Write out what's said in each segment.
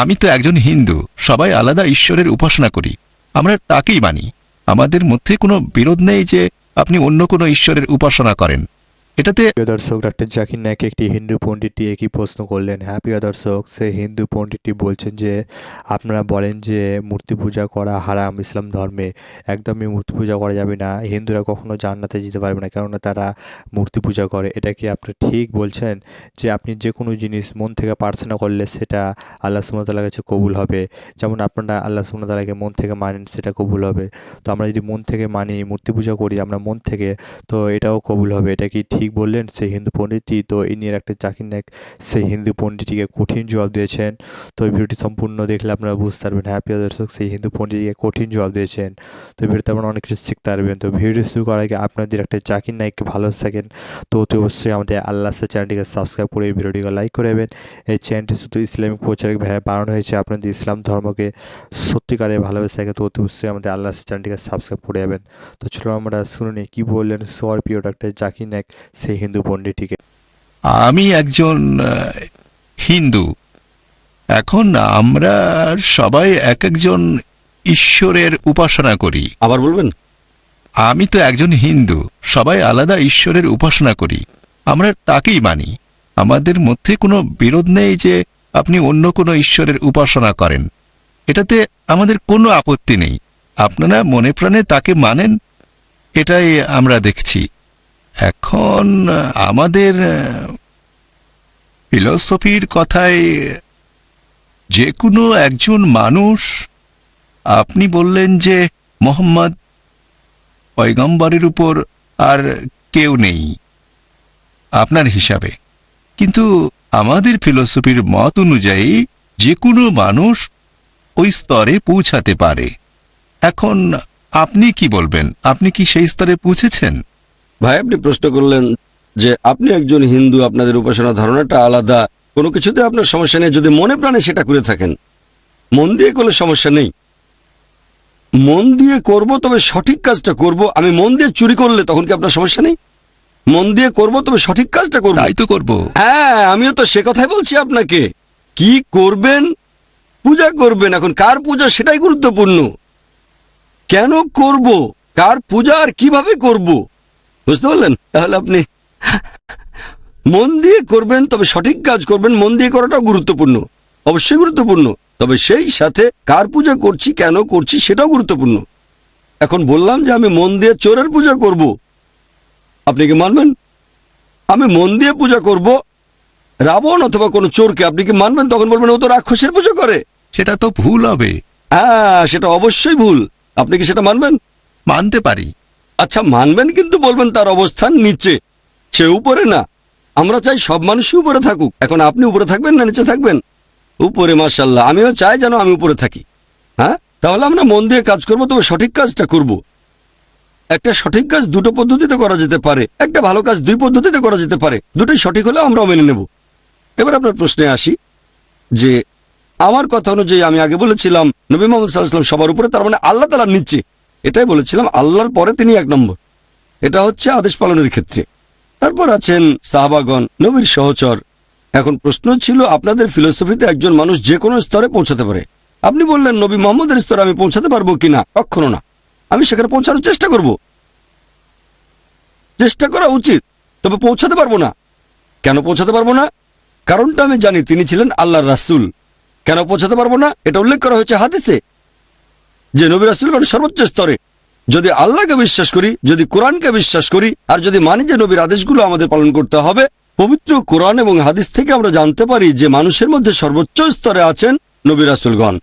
আমি তো একজন হিন্দু, সবাই আলাদা ঈশ্বরের উপাসনা করি। আমরা তাকেই মানি। আমাদের মধ্যে কোনো বিরোধ নেই যে আপনি অন্য কোনো ঈশ্বরের উপাসনা করেন। এটাতে দর্শক ডাক্তার জাকির নায়ক একটি হিন্দু পণ্ডিতটি একই প্রশ্ন করলেন। হ্যাঁ প্রিয় দর্শক, সেই হিন্দু পণ্ডিতটি বলছেন যে, আপনারা বলেন যে, মূর্তি পূজা করা হারাম ইসলাম ধর্মে। একদমই মূর্তি পূজা করা যাবে না। হিন্দুরা কখনো জান্নাতে যেতে পারবে না, কেননা তারা মূর্তি পূজা করে। এটা কি আপনি ঠিক বলছেন যে, আপনি যে কোনো জিনিস মন থেকে প্রার্থনা করলে সেটা আল্লাহ সুমতালার কাছে কবুল হবে? যেমন আপনারা আল্লাহ সুমতালাকে মন থেকে মানেন, সেটা কবুল হবে। তো আমরা যদি মন থেকে মানি, মূর্তি পূজা করি, আমরা মন থেকে, তো এটাও কবুল হবে। এটা কি ঠিক বললেন, সেই হিন্দু পণ্ডিতটি তো এই নিয়ে একটা জাকির নায়ক সেই হিন্দু পণ্ডিতটিকে কঠিন জবাব দিয়েছেন। তো এই ভিডিওটি সম্পূর্ণ দেখলে আপনারা বুঝতে পারবেন হ্যাঁ দর্শক, সেই হিন্দু পণ্ডিতটিকে কঠিন জবাব দিয়েছেন। তো ভিডিওতে আপনারা অনেক কিছু শিখতে পারবেন। তো ভিডিও শুরু করার আগে আপনাদের একটা জাকির নায়ককে ভালো থাকেন। তো অতি অবশ্যই আমাদের আল্লাহ চ্যানেলটিকে সাবস্ক্রাইব করে এই ভিডিওটিকে লাইক করে দেবেন। এই চ্যানেলটি শুধু ইসলামিক প্রচারক ভাবে বানানো হয়েছে, আপনাদের ইসলাম ধর্মকে সত্যিকারে ভালোবেসে থাকে। তো অতি অবশ্যই আমাদের আল্লাহ চ্যানেলটিকে সাবস্ক্রাইব করে যাবেন তো চলো আমরা শুনে নিই, কী বললেন সোয়ার প্রিয় ডাক্তার জাকির নায়ক সেই হিন্দু পণ্ডিতটিকে। আমি একজন হিন্দু। এখন আমরা সবাই এক একজন ঈশ্বরের উপাসনা করি। আবার বলবেন? আমি তো একজন হিন্দু সবাই আলাদা ঈশ্বরের উপাসনা করি। আমরা তাকেই মানি। আমাদের মধ্যে কোনো বিরোধ নেই যে আপনি অন্য কোনো ঈশ্বরের উপাসনা করেন। এটাতে আমাদের কোনো আপত্তি নেই। আপনারা মনে প্রাণে তাকে মানেন এটাই আমরা দেখছি। এখন আমাদের ফিলসফির কথায় যে কোনো একজন মানুষ, আপনি বললেন যে মোহাম্মদ পয়গম্বরের উপর আর কেউ নেই আপনার হিসাবে। কিন্তু আমাদের ফিলোসফির মত অনুযায়ী যে কোনো মানুষ ওই স্তরে পৌঁছাতে পারে। এখন আপনি কি বলবেন? আপনি কি সেই স্তরে পৌঁছেছেন? ভাই আপনি প্রশ্ন করলেন যে আপনি একজন হিন্দু আপনাদের উপাসনা ধারণাটা আলাদা। কোনো কিছুতে আপনার সমস্যা নেই। যদি মনে প্রাণে সেটা করে থাকেন মন দিয়ে করলে সমস্যা নেই। মন দিয়ে করব তবে সঠিক কাজটা করব। আমি মন দিয়ে চুরি করলে তখন কি আপনার সমস্যা নেই? মন দিয়ে করব তবে সঠিক কাজটা করব। তাই তো করব। হ্যাঁ আমিও তো সে কথাই বলছি আপনাকে। কি করবেন? পূজা করবেন। এখন কার পূজা? সেটাই গুরুত্বপূর্ণ। কেন করব? কার পূজা আর কীভাবে করব? বুঝতে পারলেন? তাহলে আপনি মন দিয়ে করবেন তবে সঠিক কাজ করবেন মন দিয়ে করাটাও গুরুত্বপূর্ণ। অবশ্যই গুরুত্বপূর্ণ। তবে সেই সাথে কার পূজা করছি কেন করছি সেটাও গুরুত্বপূর্ণ। এখন বললাম যে আমি মন দিয়ে চোরের পূজা করব। আপনি কি মানবেন? আমি মন দিয়ে পূজা করব রাবণ অথবা কোনো চোরকে আপনি কি মানবেন? তখন বলবেন ও তো রাক্ষসের পুজো করে। সেটা তো ভুল হবে। হ্যাঁ সেটা অবশ্যই ভুল। আপনি কি সেটা মানবেন? মানতে পারি। আচ্ছা মানবেন কিন্তু বলবেন তার অবস্থান নিচে। সে উপরে না। আমরা চাই সব মানুষই উপরে থাকুক। এখন আপনি উপরে থাকবেন না নিচে থাকবেন? উপরে মার্শাল্লাহ আমিও চাই যেন আমি উপরে থাকি। হ্যাঁ? তাহলে আমরা মন দিয়ে কাজ করব, তবে সঠিক কাজটা করব। একটা সঠিক কাজ দুটো পদ্ধতিতে করা যেতে পারে। একটা ভালো কাজ দুই পদ্ধতিতে করা যেতে পারে। দুটোই সঠিক হলে আমরাও মেনে নেব। এবার আপনার প্রশ্নে আসি যে, আমার কথা অনুযায়ী আমি আগে বলেছিলাম, নবী মোহাম্মদ সাল্লাহাম সবার উপরে, তার মানে আল্লাহ তালার নিচে। এটাই বলেছিলাম, আল্লাহর পরে তিনি এক নম্বর। এটা হচ্ছে আদেশ পালনের ক্ষেত্রে। তারপর আছেন সাহাবাগণ, নবীর সহচর। এখন প্রশ্ন ছিল, আপনাদের ফিলোসফিতে একজন মানুষ যে কোনো স্তরে পৌঁছাতে পারে। আপনি বললেন, নবী মোহাম্মদের স্তরে আমি পৌঁছাতে পারব কিনা কখনো না। আমি সেখানে পৌঁছানোর চেষ্টা করব। চেষ্টা করা উচিত, তবে পৌঁছাতে পারব না। কেন পৌঁছাতে পারব না? কারণটা আমি জানি, তিনি ছিলেন আল্লাহর রাসূল। কেন পৌঁছাতে পারব না? এটা উল্লেখ করা হয়েছে হাদিসে। যে নবী রাসুলগণ সর্বোচ্চ স্তরে। যদি আল্লাহকে বিশ্বাস করি, যদি কোরআনকে বিশ্বাস করি, আর যদি মানি যে নবীর আদেশগুলো আমাদের পালন করতে হবে, পবিত্র কোরআন এবং হাদিস থেকে আমরা জানতে পারি যে মানুষের মধ্যে সর্বোচ্চ স্তরে আছেন নবী রাসুলগণ।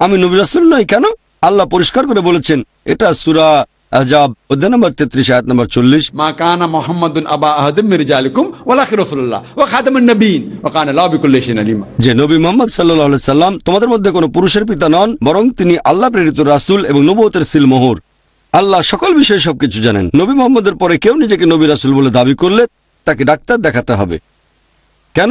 আমি নবী রাসুল নই কেন? আল্লাহ পরিষ্কার করে বলেছেন, এটা সুরা আজাব। নম্বর তেত্রিশ আয়াত নম্বর চল্লিশ। মা কানা মোহাম্মদ আবা আহাদিম মির্জালিকুম ওলাখি রসুল্লাহ ও খাদমুন নবীন ও কানা যে নবী মোহাম্মদ সাল্লাহ সাল্লাম তোমাদের মধ্যে কোনো পুরুষের পিতা নন বরং তিনি আল্লাহ প্রেরিত রাসুল এবং নবতের সিলমোহর আল্লাহ সকল বিষয়ে সবকিছু জানেন। নবী মোহাম্মদের পরে কেউ নিজেকে নবী রাসুল বলে দাবি করলে তাকে ডাক্তার দেখাতে হবে। কেন?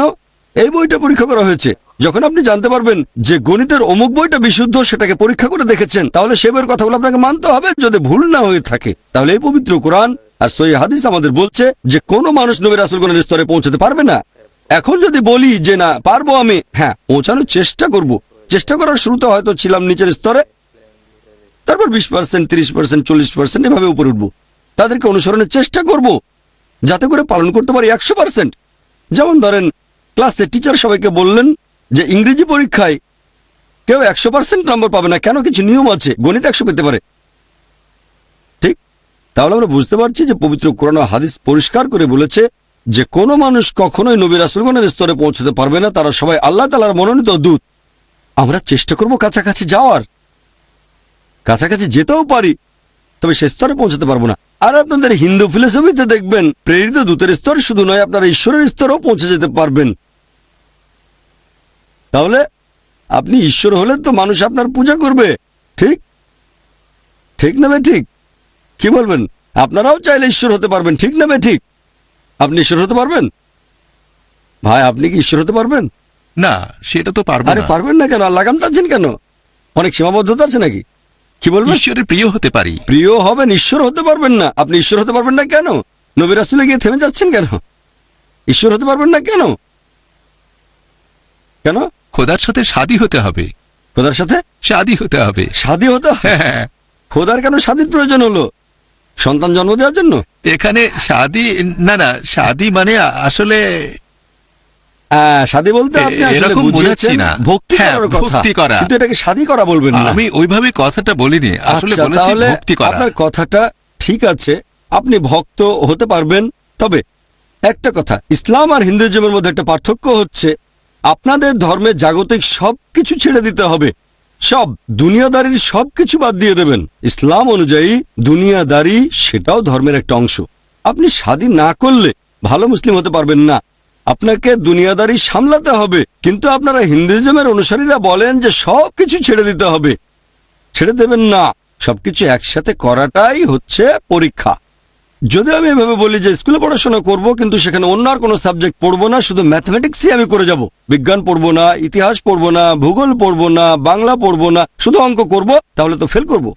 এই বইটা পরীক্ষা করা হয়েছে। যখন আপনি জানতে পারবেন যে গণিতের অমুক বইটা বিশুদ্ধ, সেটাকে পরীক্ষা করে দেখেছেন, তাহলে সে বইয়ের কথাগুলো আপনাকে মানতে হবে যদি ভুল না হয়ে থাকে। তাহলে এই পবিত্র কোরআন আর সই হাদিস আমাদের বলছে যে কোনো মানুষ নবী রাসুলগণের স্তরে পৌঁছতে পারবে না। এখন যদি বলি যে না, পারব আমি হ্যাঁ পৌঁছানোর চেষ্টা করব। চেষ্টা করার শুরুতে হয়তো ছিলাম নিচের স্তরে, তারপর বিশ পার্সেন্ট তিরিশ পার্সেন্ট চল্লিশ পার্সেন্ট এভাবে উপরে উঠবো। তাদেরকে অনুসরণের চেষ্টা করব, যাতে করে পালন করতে পারি একশো পার্সেন্ট যেমন ধরেন ক্লাসে টিচার সবাইকে বললেন যে ইংরেজি পরীক্ষায় কেউ একশো পার্সেন্ট নম্বর পাবে না, কেন কিছু নিয়ম আছে? গণিত একশো পেতে পারে। ঠিক? তাহলে আমরা বুঝতে পারছি যে পবিত্র কোরআন হাদিস পরিষ্কার করে বলেছে যে কোনো মানুষ কখনোই নবী রাসুলগণের স্তরে পৌঁছতে পারবে না, তারা সবাই আল্লাহ তালার মনোনীত দূত। আমরা চেষ্টা করব কাছাকাছি যাওয়ার। কাছাকাছি যেতেও পারি, তবে সে স্তরে পৌঁছতে পারব না। আর আপনাদের হিন্দু ফিলোসফিতে দেখবেন, প্রেরিত দূতের স্তর শুধু নয়, আপনারা ঈশ্বরের স্তরেও পৌঁছে যেতে পারবেন। তাহলে আপনি ঈশ্বর হলে তো মানুষ আপনার পূজা করবে। ঠিক? ঠিক না ঠিক? কি বলবেন? আপনারাও চাইলে ঈশ্বর হতে পারবেন ঠিক না ঠিক? আপনি ঈশ্বর হতে পারবেন? ভাই আপনি কি ঈশ্বর হতে পারবেন? না সেটা তো পারব আরে পারবেন না কেন? আর লাগাম টানছেন কেন? অনেক সীমাবদ্ধতা আছে নাকি? কি বলবেন? ঈশ্বরের প্রিয় হতে পারি। প্রিয় হবেন ঈশ্বর হতে পারবেন না। আপনি ঈশ্বর হতে পারবেন না কেন? নবী রাসুলে গিয়ে থেমে যাচ্ছেন কেন? ঈশ্বর হতে পারবেন না কেন? কেন? খোদার সাথে শাদি হতে হবে। খোদার সাথে? শাদি হতে হবে। শাদি হতে হয়? হ্যাঁ। খোদার কেন শাদির প্রয়োজন হলো? সন্তান জন্ম দেওয়ার জন্য? এখানে শাদি না না শাদি মানে আসলে হ্যাঁ, শাদি বলতে আপনি আসলে এরকম না। ভক্তি করার কথা। ভক্তি করা। কিন্তু এটাকে শাদি করা বলবেন না। আমি ওইভাবে কথাটা বলিনি। আসলে আচ্ছা, বলেছি ভক্তি করা। আপনার কথাটা ঠিক আছে। আপনি ভক্ত হতে পারবেন। তবে একটা কথা ইসলাম আর হিন্দুজমের মধ্যে একটা পার্থক্য হচ্ছে আপনাদের ধর্মে জাগতিক সব কিছু ছেড়ে দিতে হবে। সব দুনিয়াদারির সব কিছু বাদ দিয়ে দেবেন। ইসলাম অনুযায়ী দুনিয়াদারি সেটাও ধর্মের একটা অংশ। আপনি শাদি না করলে ভালো মুসলিম হতে পারবেন না। আপনাকে দুনিয়াদারি সামলাতে হবে। কিন্তু আপনারা হিন্দুইজমের অনুসারীরা বলেন যে সব কিছু ছেড়ে দিতে হবে। ছেড়ে দেবেন না। সবকিছু একসাথে করাটাই হচ্ছে পরীক্ষা। যদি আমি এভাবে বলি যে স্কুলে পড়াশোনা করব, কিন্তু সেখানে অন্য আর কোনো সাবজেক্ট পড়ব না, শুধু ম্যাথমেটিক্সই আমি করে যাব। বিজ্ঞান পড়ব না, ইতিহাস পড়ব না, ভূগোল পড়ব না, বাংলা পড়ব না, শুধু অঙ্ক করব, তাহলে তো ফেল করব।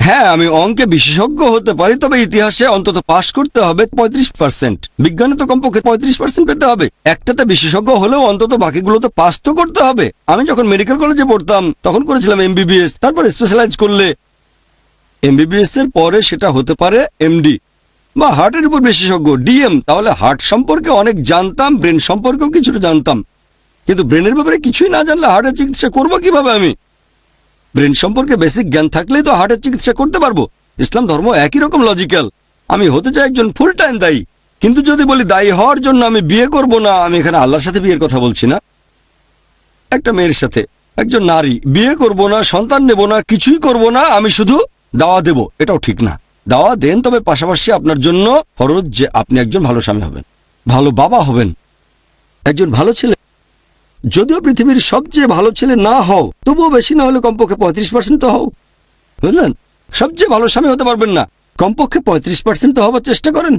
হ্যাঁ আমি অঙ্কে বিশেষজ্ঞ হতে পারি, তবে ইতিহাসে অন্তত পাশ করতে হবে পঁয়ত্রিশ পার্সেন্ট বিজ্ঞানে তো কমপক্ষে পঁয়ত্রিশ পার্সেন্ট পেতে হবে। একটাতে বিশেষজ্ঞ হলেও অন্তত বাকিগুলোতে পাস তো করতে হবে। আমি যখন মেডিকেল কলেজে পড়তাম, তখন করেছিলাম এমবিবিএস তারপর স্পেশালাইজ করলে এমবিবিএস এর পরে সেটা হতে পারে এমডি বা হার্টের উপর বিশেষজ্ঞ, ডিএম, তাহলে হার্ট সম্পর্কে অনেক জানতাম, ব্রেন সম্পর্কেও কিছুটা জানতাম। কিন্তু ব্রেনের ব্যাপারে কিছুই না জানলে হার্টের চিকিৎসা করব কীভাবে আমি? ব্রেন সম্পর্কে বেসিক জ্ঞান থাকলেই তো হার্টের চিকিৎসা করতে পারব। ইসলাম ধর্ম একই রকম লজিক্যাল আমি হতে চাই একজন ফুল টাইম দায়ী। কিন্তু যদি বলি দায়ী হওয়ার জন্য আমি বিয়ে করব না, আমি এখানে আল্লাহর সাথে বিয়ের কথা বলছি না। একটা মেয়ের সাথে একজন নারী, বিয়ে করব না, সন্তান নেব না, কিছুই করব না, আমি শুধু দাওয়া দেব। এটাও ঠিক না। দাওয়া দেন, তবে পাশাপাশি আপনার জন্য ফরজ যে আপনি একজন ভালো স্বামী হবেন, ভালো বাবা হবেন, একজন ভালো ছেলে। যদিও পৃথিবীর সবচেয়ে ভালো ছেলে না হও, তবুও বেশি না হলে কমপক্ষে পঁয়ত্রিশ পার্সেন্ট তো হও। বুঝলেন? সবচেয়ে ভালো স্বামী হতে পারবেন না। কমপক্ষে পঁয়ত্রিশ পার্সেন্ট তো হওয়ার চেষ্টা করেন।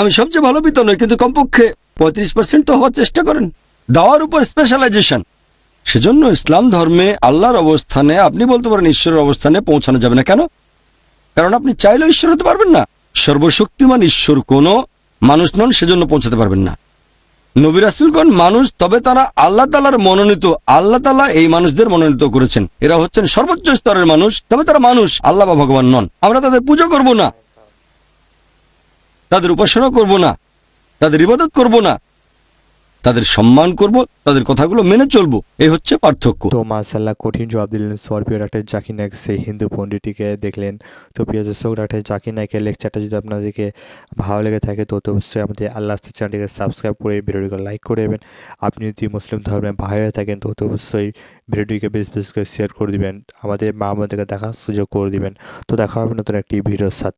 আমি সবচেয়ে ভালো পিতা নই, কিন্তু কমপক্ষে পঁয়ত্রিশ পার্সেন্ট তো হওয়ার চেষ্টা করেন। দাওয়ার উপর স্পেশালাইজেশন সেজন্য ইসলাম ধর্মে আল্লাহর অবস্থানে, আপনি বলতে পারেন ঈশ্বরের অবস্থানে পৌঁছানো যাবে না। কেন? কারণ আপনি চাইলেও ঈশ্বর হতে পারবেন না। সর্বশক্তিমান ঈশ্বর কোনো মানুষ নন, সেজন্য পৌঁছাতে পারবেন না। নবী রাসুলগণ মানুষ, তবে তারা আল্লাহ তালার মনোনীত, আল্লাহ তালা এই মানুষদের মনোনীত করেছেন। এরা হচ্ছেন সর্বোচ্চ স্তরের মানুষ, তবে তারা মানুষ, আল্লাহ বা ভগবান নন। আমরা তাদের পুজো করব না। তাদের উপাসনা করব না। তাদের ইবাদত করব না। তাদের সম্মান করব, তাদের কথাগুলো মেনে চলবো। এই হচ্ছে পার্থক্য। তো মাসাল্লাহ কঠিন জবাব দিলেন সরপ্রিয় ডাক্তার জাকির নায়ক, সেই হিন্দু পণ্ডিতটিকে দেখলেন। তো প্রিয় দর্শক ডাক্তার জাকির নায়কের লেকচারটা যদি আপনাদেরকে ভালো লেগে থাকে, তো অবশ্যই আমাদের আল্লাহ চ্যানেলটিকে সাবস্ক্রাইব করে ভিডিওটিকে লাইক করে দেবেন। আপনি যদি মুসলিম ধর্মের ভাই হয়ে থাকেন, তো তো অবশ্যই ভিডিওটিকে বেশ বেশি করে শেয়ার করে দিবেন। আমাদের মা আমাদেরকে দেখার সুযোগ করে দিবেন। তো দেখা হবে নতুন একটি ভিডিওর সাথে।